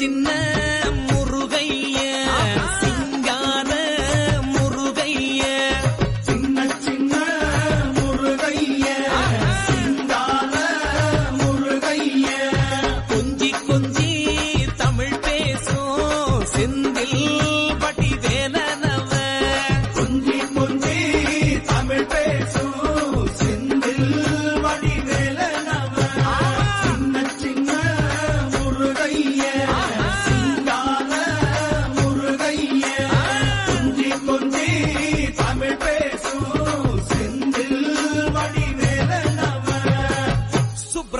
சின்ன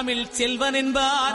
தமிழ் செல்வன் என்பார்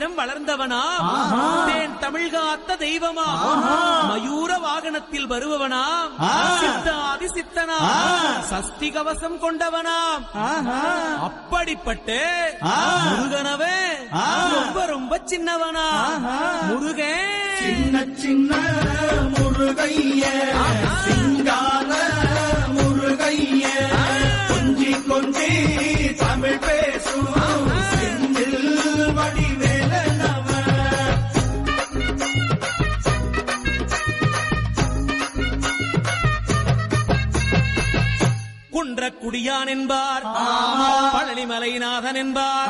வளர்ந்தவனா? தேன் தமிழ் காத்த தெய்வமா மயூர வாகனத்தில் வருபவனாம் சித்தாதி சித்தனா சஷ்டி கவசம் கொண்டவனாம் அப்படிப்பட்ட முருகனவே ரொம்ப ரொம்ப சின்னவனா? முருகன் சின்ன சின்ன முருகைய. சிங்கார குன்றக்குடியான் என்பார். பழனிமலைநாதன் என்பார்.